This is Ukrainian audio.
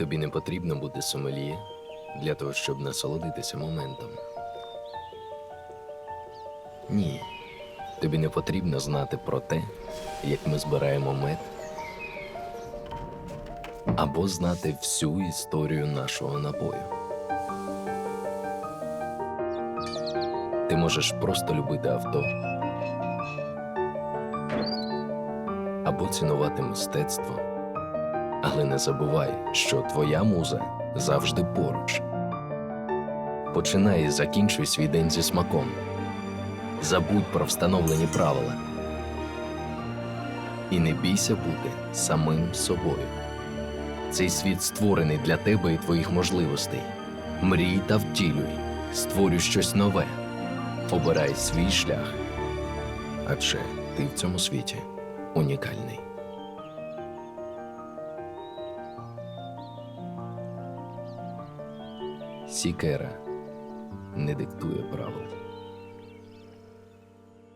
Тобі не потрібно бути сомельє для того, щоб насолодитися моментом. Ні. Тобі не потрібно знати про те, як ми збираємо мед, або знати всю історію нашого напою. Ти можеш просто любити авто або цінувати мистецтво. Але не забувай, що твоя муза завжди поруч. Починай і закінчуй свій день зі смаком. Забудь про встановлені правила. І не бійся бути самим собою. Цей світ створений для тебе і твоїх можливостей. Мрій та втілюй, створюй щось нове. Обирай свій шлях. Адже ти в цьому світі унікальний. Сікера не диктує правил.